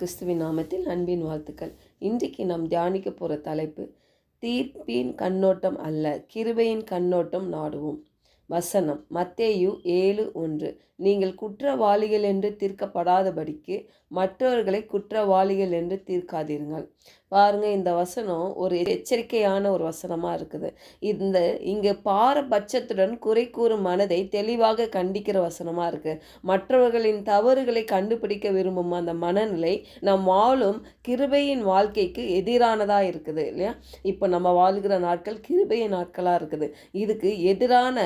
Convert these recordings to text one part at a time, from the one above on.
கிறிஸ்துவின் நாமத்தில் அன்பின் வாழ்த்துக்கள். இன்றைக்கு நாம் தியானிக்க போகிற தலைப்பு தீர்ப்பின் கண்ணோட்டம் அல்ல கிருபையின் கண்ணோட்டம் நாடுவோம். வசனம் மத்தேயு ஏழு ஒன்று. நீங்கள் குற்றவாளிகள் என்று தீர்க்கப்படாதபடிக்கு மற்றவர்களை குற்றவாளிகள் என்று தீர்க்காதீர்கள். பாருங்க இந்த வசனம் ஒரு எச்சரிக்கையான ஒரு வசனமாக இருக்குது. இந்த இங்கே பாரபட்சத்துடன் குறை கூறும் மனதை தெளிவாக கண்டிக்கிற வசனமாக இருக்குது மற்றவர்களின் தவறுகளை கண்டுபிடிக்க விரும்பும் அந்த மனநிலை நம் வாழும் கிருபையின் வாழ்க்கைக்கு எதிரானதாக இருக்குது இல்லையா? இப்போ நம்ம வாழ்கிற நாட்கள் கிருபையின் நாட்களாக இருக்குது. இதுக்கு எதிரான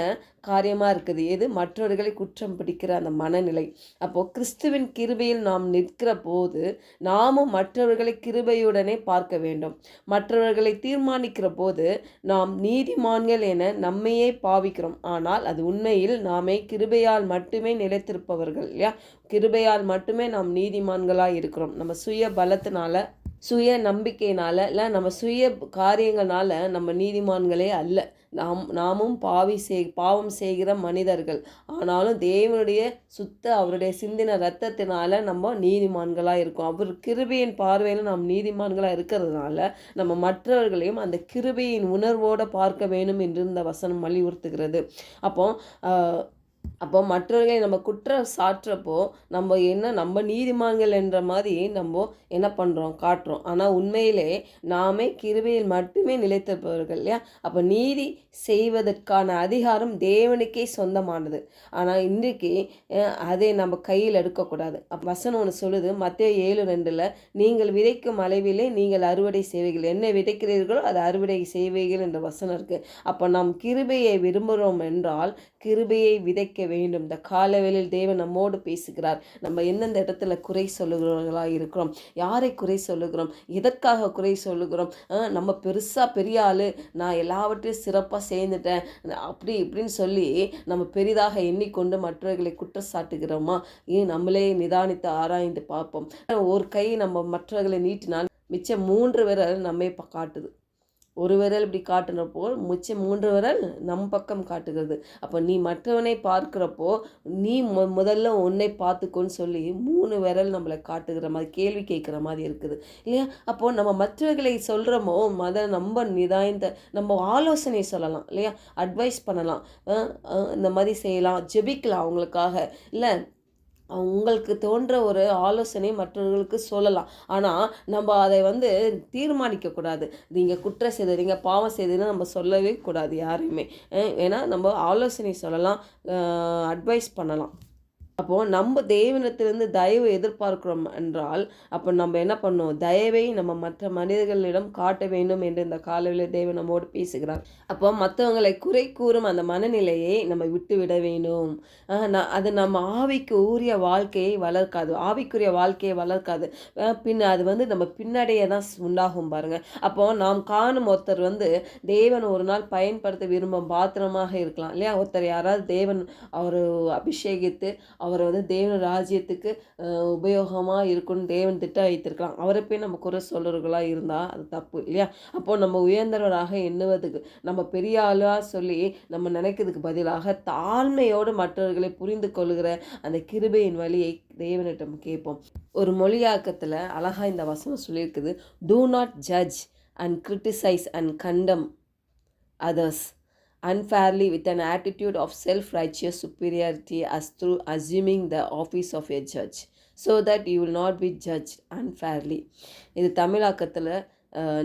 காரியமாக இருக்குது. எது? மற்றவர்களை குற்றம் பிடிக்கிற அந்த மனநிலை. அப்போது கிறிஸ்துவின் கிருபையில் நாம் நிற்கிற போது நாமும் மற்றவர்களை கிருபையுடனே பார்க்க வேண்டும். மற்றவர்களை தீர்மானிக்கிற போது நாம் நீதிமான்கள் என நம்மையே பாவிக்கிறோம். ஆனால் அது உண்மையில் நாமே கிருபையால் மட்டுமே நிலைத்திருப்பவர்கள் இல்லையா? கிருபையால் மட்டுமே நாம் நீதிமான்களாக இருக்கிறோம். நம்ம சுய பலத்தினால சுய நம்பிக்கையினால் இல்லை நம்ம சுய காரியங்களால நம்ம நீதிமான்களே அல்ல. நாம் நாமும் பாவி செய் பாவம் செய்கிற மனிதர்கள். ஆனாலும் தேவனுடைய சுத்த அவருடைய சிந்தின ரத்தத்தினால நம்ம நீதிமான்களாக இருக்கோம். அவர் கிருபியின் பார்வையில் நாம் நீதிமான்களாக இருக்கிறதுனால நம்ம மற்றவர்களையும் அந்த கிருபியின் உணர்வோடு பார்க்க வேண்டும் என்று இந்த வசனம் வலியுறுத்துகிறது. அப்போ அப்போ மற்றவர்களை நம்ம குற்றம் சாட்டுறப்போ நம்ம என்ன நம்ம நீதிமான்கள் என்ற மாதிரி நம்ம என்ன பண்ணுறோம் காட்டுறோம். ஆனால் உண்மையிலே நாமே கிருபையில் மட்டுமே நிலைத்திருப்பவர்கள் இல்லையா? அப்போ நீதி செய்வதற்கான அதிகாரம் தேவனுக்கே சொந்தமானது. ஆனால் இன்றைக்கு அதை நம்ம கையில் எடுக்கக்கூடாது. அப்போ வசனம் ஒன்று சொல்லுது மத்திய ஏழு ரெண்டில் நீங்கள் விதைக்கும் அளவிலே நீங்கள் அறுவடை செய்வீர்கள். என்ன விதைக்கிறீர்களோ அதை அறுவடை செய்வீர்கள் என்ற வசனம் இருக்குது அப்போ நாம் கிருபையை விரும்புகிறோம் என்றால் கிருபையை விதைக்க வேண்டும். இந்த காலவேளையில் தேவன் நம்மோடு பேசுகிறார். நம்ம எந்தெந்த இடத்துல குறை சொல்லுகிறவர்களாக இருக்கிறோம்? யாரை குறை சொல்லுகிறோம்? எதற்காக குறை சொல்லுகிறோம்? நம்ம பெருசாக பெரிய ஆள். நான் எல்லாவற்றையும் சிறப்பாக சேர்ந்துட்டேன். அப்படி இப்படின்னு சொல்லி நம்ம பெரிதாக எண்ணிக்கொண்டு மற்றவர்களை குற்றச்சாட்டுகிறோமா? ஏன் நம்மளே நிதானித்து ஆராய்ந்து பார்ப்போம். ஒரு கை நம்ம மற்றவர்களை நீட்டினால் மிச்சம் மூன்று பேர் நம்மை காட்டுது. ஒரு விரல் இப்படி காட்டுனப்போ மிச்சம் மூன்று விரல் நம் பக்கம் காட்டுகிறது. அப்போ நீ மற்றவனை பார்க்குறப்போ நீ மு முதல்ல உன்னை பார்த்துக்கோன்னு சொல்லி மூணு விரல் நம்மளை காட்டுகிற மாதிரி கேள்வி கேட்குற மாதிரி இருக்குது. இல்லையா? அப்போது நம்ம மற்றவர்களை சொல்கிறோமோ மத நம்ம நிதாயந்த நம்ம ஆலோசனை சொல்லலாம். இல்லையா? அட்வைஸ் பண்ணலாம். இந்த மாதிரி செய்யலாம். ஜெபிக்கலாம் அவங்களுக்காக. இல்லை உங்களுக்கு தோன்ற ஒரு ஆலோசனை மற்றவர்களுக்கு சொல்லலாம். ஆனால் நம்ம அதை வந்து தீர்மானிக்கக்கூடாது. நீங்கள் குற்றம் செய்தீங்க பாவம் செய்தீங்கன்னு நம்ம சொல்லவே கூடாது யாரையுமே. ஏன்னா நம்ம ஆலோசனை சொல்லலாம் அட்வைஸ் பண்ணலாம். அப்போது நம்ம தேவனத்திலிருந்து தயவு எதிர்பார்க்கிறோம் என்றால் அப்போ நம்ம என்ன பண்ணோம் தயவை நம்ம மற்ற மனிதர்களிடம் காட்ட வேண்டும் என்று இந்த காலையில் தேவன் நம்மோடு பேசுகிறார். அப்போ மற்றவங்களை குறை கூறும் அந்த மனநிலையை நம்ம விட்டு விட வேண்டும் அது நம்ம ஆவிக்கு ஊறிய வாழ்க்கையை வளர்க்காது. ஆவிக்குரிய வாழ்க்கையை வளர்க்காது. பின் அது வந்து நம்ம பின்னடைய தான் உண்டாகும் பாருங்க. அப்போ நாம் காணும் ஒருத்தர் வந்து தேவன் ஒரு நாள் பயன்படுத்த விரும்பும் பாத்திரமாக இருக்கலாம். இல்லையா? ஒருத்தர் யாராவது தேவன் அவர் அபிஷேகித்து அவரை வந்து தேவன் ராஜ்யத்துக்கு உபயோகமாக இருக்கும்னு தேவன் திட்டம் வைத்திருக்கலாம் அவரை போய் நம்ம குறை சொல்கிறவர்களாக இருந்தால் அது தப்பு இல்லையா? அப்போது நம்ம உயர்ந்தவராக எண்ணுவதுக்கு நம்ம பெரிய ஆளாக சொல்லி நம்ம நினைக்கிறதுக்கு பதிலாக தாழ்மையோடு மற்றவர்களை புரிந்து கொள்கிற அந்த கிருபையின் வழியை தேவனிடம் கேட்போம். ஒரு மொழியாக்கத்தில் அழகாக இந்த வசனம் சொல்லியிருக்குது do not judge and criticise and condemn others unfairly with an attitude of self righteous superiority as through assuming the office of a judge so that you will not be judged unfairly இது தமிழாக்கத்தில்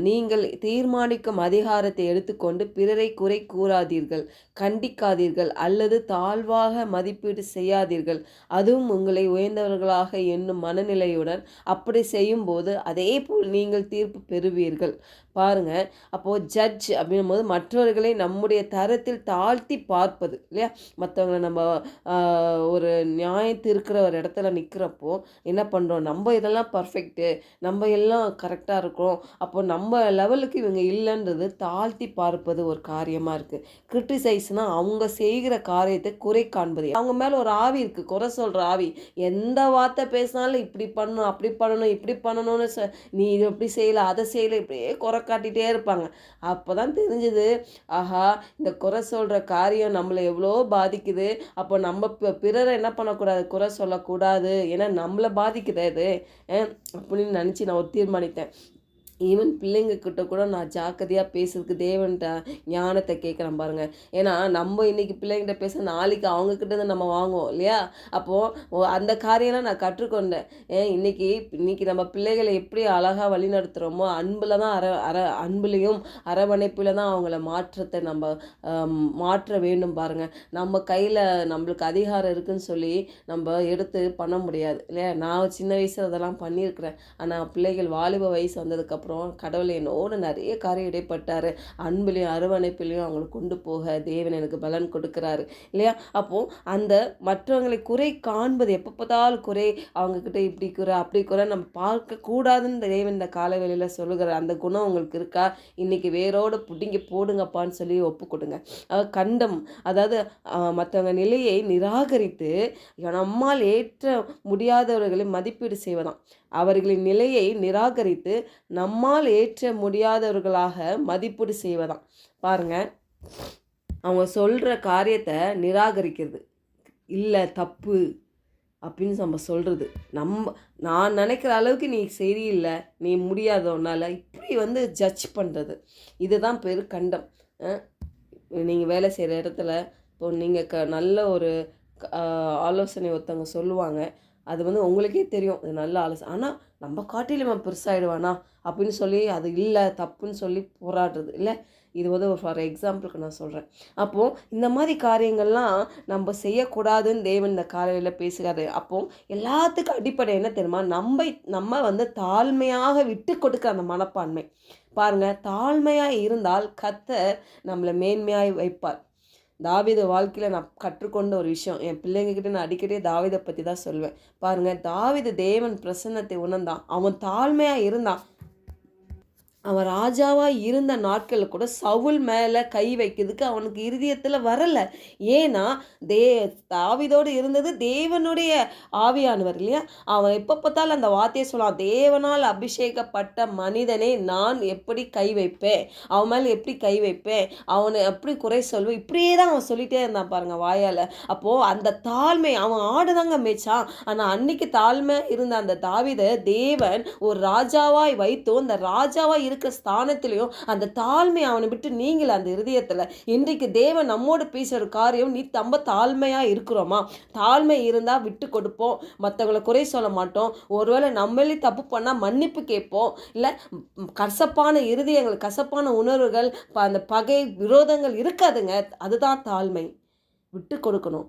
நீங்கள் தீர்மானிக்கும் அதிகாரத்தை எடுத்துக்கொண்டு பிறரை குறை கூறாதீர்கள் கண்டிக்காதீர்கள் அல்லது தாழ்வாக மதிப்பீடு செய்யாதீர்கள். அதுவும் உங்களை உயர்ந்தவர்களாக எண்ணும் மனநிலையுடன் அப்படி செய்யும்போது அதே போல் நீங்கள் தீர்ப்பு பெறுவீர்கள். பாருங்க அப்போது ஜட்ஜ் அப்படின்னும் போது மற்றவர்களை நம்முடைய தரத்தில் தாழ்த்தி பார்ப்பது இல்லையா? மற்றவங்களை நம்ம ஒரு நியாயத்து இருக்கிற ஒரு இடத்துல நிற்கிறப்போ என்ன பண்ணுறோம் நம்ம இதெல்லாம் பர்ஃபெக்ட்டு நம்ம எல்லாம் கரெக்டாக இருக்கிறோம். அப்போ அப்போ நம்ம லெவலுக்கு இவங்க இல்லைன்றது தாழ்த்தி பார்ப்பது ஒரு காரியமாக இருக்குது கிரிட்டிசைஸ்னால் அவங்க செய்கிற காரியத்தை குறை காண்பது. அவங்க மேலே ஒரு ஆவி இருக்குது குறை சொல்கிற ஆவி. எந்த வார்த்தை பேசினாலும் இப்படி பண்ணணும் அப்படி பண்ணணும் இப்படி பண்ணணும்னு சொ நீ இது எப்படி செய்யலை அதை செய்யலை இப்படியே குறை காட்டிகிட்டே இருப்பாங்க. அப்போ தான் தெரிஞ்சுது ஆஹா இந்த குறை சொல்கிற காரியம் நம்மளை எவ்வளோ பாதிக்குது. அப்போ நம்ம பிறரை என்ன பண்ணக்கூடாது? குறை சொல்லக்கூடாது. ஏன்னா நம்மளை பாதிக்கிறது அப்படின்னு நினச்சி நான் ஒரு தீர்மானித்தேன். ஈவன் பிள்ளைங்கக்கிட்ட கூட நான் ஜாக்கிரதையாக பேசுறதுக்கு தேவன்ட்ட ஞானத்தை கேட்குறேன் பாருங்கள் ஏன்னா நம்ம இன்றைக்கி பிள்ளைங்கிட்ட பேச நாளைக்கு அவங்கக்கிட்ட தான் நம்ம வாங்குவோம் இல்லையா? அப்போது அந்த காரியம்லாம் நான் கற்றுக்கொண்டேன். ஏன் இன்றைக்கி இன்றைக்கி நம்ம பிள்ளைகளை எப்படி அழகாக வழிநடத்துகிறோமோ அன்பில் தான் அர அர அன்புலேயும் அரவணைப்பில் தான் அவங்கள மாற்றத்தை நம்ம மாற்ற வேண்டும் பாருங்கள் நம்ம கையில் நம்மளுக்கு அதிகாரம் இருக்குதுன்னு சொல்லி நம்ம எடுத்து பண்ண முடியாது இல்லையா? நான் சின்ன வயசில் அதெல்லாம் பண்ணியிருக்கிறேன். ஆனால் பிள்ளைகள் வாலிப வயசு வந்ததுக்கப்புறம் அப்புறம் கடவுளை என்னோடு நிறைய காரியம் இடைப்பட்டார். அன்புலையும் அரவணைப்பிலையும் அவங்களை கொண்டு போக தேவன் எனக்கு பலன் கொடுக்குறாரு. இல்லையா? அப்போது அந்த மற்றவங்களை குறை காண்பது எப்போ பார்த்தாலும் குறை. அவங்கக்கிட்ட இப்படி குறை அப்படி குறை நம்ம பார்க்கக்கூடாதுன்னு தேவன் இந்த காலவெளியில் சொல்லுகிற அந்த குணம் உங்களுக்கு இருக்கா? இன்றைக்கி வேரோடு பிடிங்கி போடுங்கப்பான்னு சொல்லி ஒப்பு கொடுங்க கண்டம் அதாவது மற்றவங்க நிலையை நிராகரித்து நம்மால் ஏற்ற முடியாதவர்களை மதிப்பீடு செய்வதாம். அவர்களின் நிலையை நிராகரித்து நம்மால் ஏற்ற முடியாதவர்களாக மதிப்பீடு செய்வதாம். பாருங்க அவங்க சொல்கிற காரியத்தை நிராகரிக்கிறது. இல்லை தப்பு அப்படின்னு நம்ம சொல்கிறது நம்ம நான் நினைக்கிற அளவுக்கு நீ சரியில்லை நீ முடியாதவனால இப்படி வந்து ஜட்ஜ் பண்ணுறது இதுதான் பெரு கண்டம். நீங்கள் வேலை செய்கிற இடத்துல இப்போ நீங்கள் க நல்ல ஒரு ஆலோசனை ஒருத்தவங்க சொல்லுவாங்க. அது வந்து உங்களுக்கே தெரியும். இது நல்ல ஆலோசனை ஆனால் நம்ம காட்டிலும் பெருசாகிடுவானா அப்படின்னு சொல்லி அது இல்லை தப்புன்னு சொல்லி போராடுறது இல்லை. இது வந்து ஒரு ஃபார் எக்ஸாம்பிளுக்கு நான் சொல்கிறேன் அப்போது இந்த மாதிரி காரியங்கள்லாம் நம்ம செய்யக்கூடாதுன்னு தேவன் இந்த காலையில் பேசுகிறாரு அப்போது எல்லாத்துக்கும் அடிப்படை என்ன தெரியுமா? நம்ம நம்ம வந்து தாழ்மையாக விட்டு கொடுக்குற அந்த மனப்பான்மை. பாருங்கள் தாழ்மையாக இருந்தால் கத்தர் நம்மளை மேன்மையாக வைப்பார். தாவித வாழ்க்கையில் நான் கற்றுக்கொண்ட ஒரு விஷயம். என் பிள்ளைங்கக்கிட்ட நான் அடிக்கடி தாவிதை பற்றி தான் சொல்வேன். பாருங்கள் தாவித தேவன் பிரசன்னத்தை உணர்ந்தான். அவன் தாழ்மையாக இருந்தான். அவன் ராஜாவாக இருந்த நாட்களில் கூட சவுல் மேலே கை வைக்கிறதுக்கு அவனுக்கு இருதயத்தில் வரலை. ஏன்னா தே தாவிதோடு இருந்தது தேவனுடைய ஆவியானவர் இல்லையா? அவன் எப்போ பார்த்தாலும் அந்த வார்த்தையை சொல்லலாம் தேவனால் அபிஷேகப்பட்ட மனிதனை நான் எப்படி கை வைப்பேன்? அவன் மேலே எப்படி கை வைப்பேன்? அவனை எப்படி குறை சொல்வேன்? இப்படியே தான் அவன் சொல்லிகிட்டே இருந்தான் பாருங்க வாயால். அப்போது அந்த தாழ்மை அவன் ஆடுதாங்க மேய்ச்சான் ஆனால் அன்னைக்கு தாழ்மை இருந்த அந்த தாவிதை தேவன் ஒரு ராஜாவாய் வைத்தோம் அந்த ராஜாவாய் இருக்கிற ஸ்தானத்திலையும் அந்த தாழ்மை அவனை விட்டு நீங்கள் அந்த இருதயத்தில். இன்றைக்கு தேவன் நம்மோடு பேசுகிற காரியம் நீ தம்ப தாழ்மையாக இருக்கிறோமா? தாழ்மை இருந்தால் விட்டு கொடுப்போம். மற்றவங்களை குறை சொல்ல மாட்டோம். ஒருவேளை நம்மளே தப்பு பண்ணால் மன்னிப்பு கேட்போம். இல்லை கசப்பான இருதயங்கள் கசப்பான உணர்வுகள் அந்த பகை விரோதங்கள் இருக்காதுங்க. அதுதான் தாழ்மை. விட்டு கொடுக்கணும்.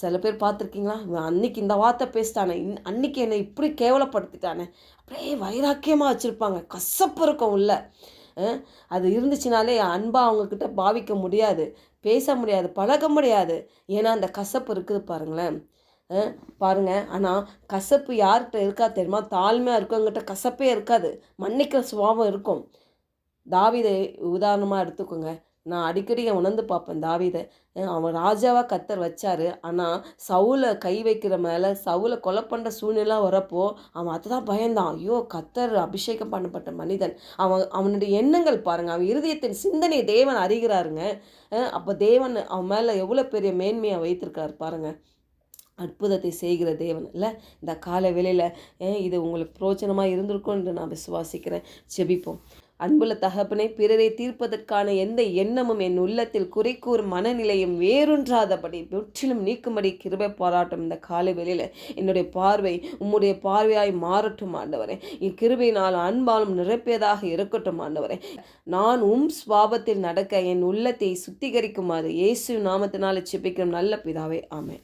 சில பேர் பார்த்துருக்கீங்களா? அன்னைக்கு இந்த வார்த்தை பேசிட்டானே. இன் அன்னைக்கு என்னை இப்படி கேவலப்படுத்திட்டானே. அப்படியே வைராக்கியமாக வச்சுருப்பாங்க. கசப்பு இருக்கும் உள்ள. அது இருந்துச்சுனாலே அன்பாக அவங்கக்கிட்ட பாவிக்க முடியாது. பேச முடியாது. பழக முடியாது. ஏன்னா அந்த கசப்பு இருக்குது பாருங்களேன். பாருங்க. ஆனால் கசப்பு யார்கிட்ட இருக்கா தெரியுமா? தாழ்மையாக இருக்கவங்கிட்ட கசப்பே இருக்காது. மன்னிக்கிற சுபாவம் இருக்கும். தாவிதை உதாரணமாக எடுத்துக்கோங்க. நான் அடிக்கடி உணர்ந்து பார்ப்பேன் தாவிதை. அவன் ராஜாவாக கத்தர் வச்சார். ஆனால் சவுலை கை வைக்கிற மேலே சவுலை கொலை பண்ணுற சூழ்நிலை வரப்போ அவன் அதுதான் பயந்தான். ஐயோ கத்தர் அபிஷேகம் பண்ணப்பட்ட மனிதன். அவன் அவனுடைய எண்ணங்கள் பாருங்கள் அவன் இருதயத்தின் சிந்தனை தேவன் அறிகிறாருங்க. அப்போ தேவன் அவன் மேலே எவ்வளோ பெரிய மேன்மையாக வைத்திருக்கிறார் பாருங்கள் அற்புதத்தை செய்கிற தேவன் இல்லை? இந்த கால வேலையில் இது உங்களுக்கு பிரோஜனமாக இருந்திருக்கும் என்று நான் விசுவாசிக்கிறேன். செபிப்போம் அன்புள்ள தகப்பனை பிறரை தீர்ப்பதற்கான எந்த எண்ணமும் என் உள்ளத்தில் குறை கூறும் மனநிலையும் வேறொன்றாதபடி முற்றிலும் நீக்கும்படி கிருபை பாராட்டும் இந்த காலை வெளியில் என்னுடைய பார்வை உம்முடைய பார்வையாய் மாறட்டும் ஆண்டவரே. என் கிருபையினால் அன்பாலும் நிரப்பியதாக இருக்கட்டும் ஆண்டவரே. நான் உம் ஸ்வாபத்தில் நடக்க என் உள்ளத்தை சுத்திகரிக்குமாறு இயேசு நாமத்தினால் செப்பிக்கும் நல்ல பிதாவே ஆமே